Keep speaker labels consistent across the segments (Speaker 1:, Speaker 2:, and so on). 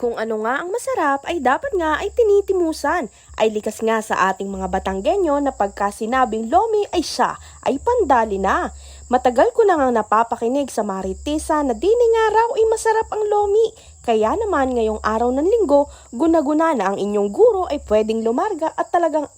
Speaker 1: Kung ano nga ang masarap ay dapat nga ay tinitimusan. Ay likas nga sa ating mga Batanggenyo na pagka sinabing lomi ay siya ay pandali na. Matagal ko na nga napapakinig sa Maritisa na dini nga raw ay masarap ang lomi. Kaya naman ngayong araw ng linggo, guna-guna na ang inyong guro ay pwedeng lumarga at talagang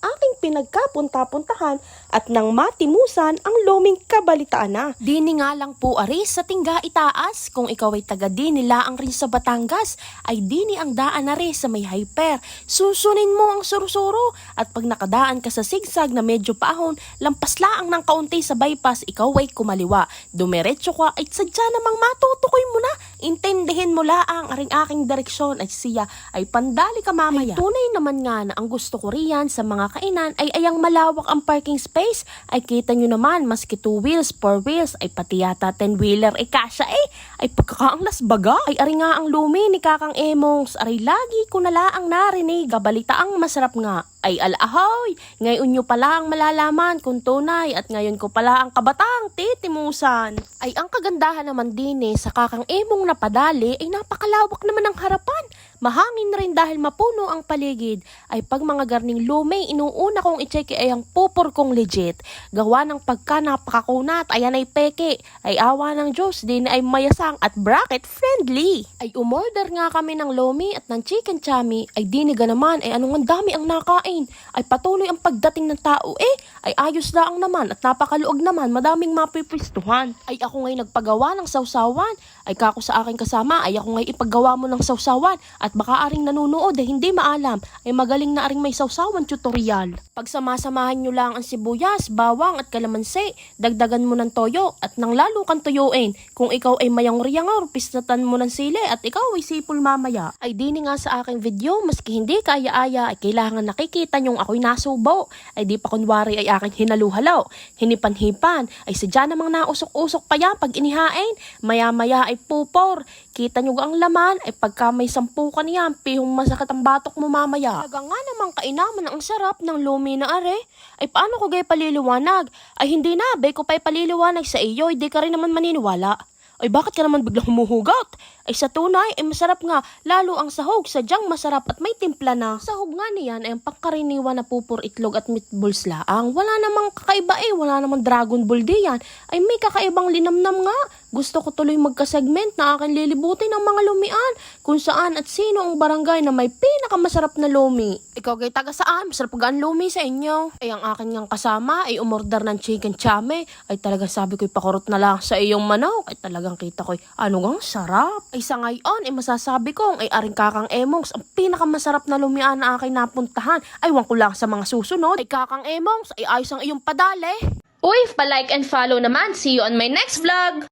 Speaker 1: pinagkapunta-puntahan at nang matimusan ang loming kabalitaan na. Dini nga lang po aris sa tingga itaas kung ikaw ay taga dini laang rin sa Batangas ay dini ang daan na sa may hyper. Susunin mo ang surusuro at pag nakadaan ka sa sigsag na medyo paahon, lampas laang ng kaunti sa bypass, ikaw ay kumaliwa. Dumiretso ka ay sadya namang matutukoy mo na. Intindihin mo laang aring aking direksyon ay siya ay pandali ka mamaya. Ay tunay naman nga na ang gusto ko riyan sa mga kainan ay ayang malawak ang parking space. Ay kita nyo naman, maski 2 wheels, 4 wheels, ay pati yata 10 wheeler ay kasya eh. Ay pagkakaanglas baga. Ay ari nga ang lumi ni Kakang Emongs. Aray lagi ko na laang narinig. Gabalita ang masarap nga. Ay alahoy, ngayon nyo pala ang malalaman kung tunay at ngayon ko pala ang kabatang titimusan. Ay ang kagandahan naman din eh, sa kakang emong napadali ay napakalawak naman ang harapan. Mahangin na rin dahil mapuno ang paligid. Ay pag mga garning lume, inuuna kong i-check ay ang pupor kong legit. Gawa ng pagka napakakunat, ayan ay peke. Ay awa ng Diyos, din ay mayasang at bracket friendly. Ay umorder nga kami ng lomi at ng chicken chami. Ay diniga naman, ay anong dami ang nakain. Ay patuloy ang pagdating ng tao eh. Ay ayos lang naman at napakaluog naman, madaming mapipwistuhan. Ay ako ngay nagpagawa ng sausawan. Ay kako sa aking kasama, ay ako ngay ipagawa mo ng sausawan. At baka aring nanunood ay hindi maalam. Ay magaling na aring may sausawan tutorial. Pag samasamahan nyo lang ang sibuyas, bawang at kalamansi, dagdagan mo ng toyo at nang lalo kang tuyuin. Kung ikaw ay mayang riyangor, pistatan mo ng sili at ikaw ay sipol mamaya. Ay dini nga sa aking video, maski hindi kaya-aya ay kailangan nakikita nyong ako'y nasubo. Ay di pa kunwari ay aking hinaluhalaw. Hinipan-hipan, ay sadya namang nausok-usok pa yan pag inihain. Maya-maya ay pupor. Kita nyo ang laman, ay pagka may sampu ka niyan, pihong masakit ang batok mo mamaya. Talaga nga namang kainaman ang sarap ng lumi na are. Ay paano ko gay paliliwanag? Ay hindi na, bay ko pa'y paliliwanag sa iyo, hindi ka rin naman maniniwala. Ay bakit ka naman biglang humuhugot? Ay sa tunay, ay masarap nga, lalo ang sahog, sadyang masarap at may timpla na. Sahog nga niyan ay ang pangkaraniwan na pupur itlog at meatballs laang. Wala namang kakaiba eh, wala namang dragon ball di yan. Ay may kakaibang linamnam nga. Gusto ko tuloy magka-segment na akin lilibutin ng mga lumian kung saan at sino ang barangay na may pinakamasarap na lumi. Ikaw kay taga saan? Masarap ga ang lumi sa inyo. Ay ang akin ngang kasama ay umorder ng chicken chame. Ay talaga sabi ko ipakurot na lang sa iyong manok. Ay talagang kita ko ano gang sarap. Ay sa ngayon ay masasabi kong ay aring kakang emongs ang pinakamasarap na lumian na aking napuntahan. Ay wang ko lang sa mga susunod. Ay kakang emongs ay ayos ang iyong padale.
Speaker 2: Uy, pa-like and follow naman. See you on my next vlog!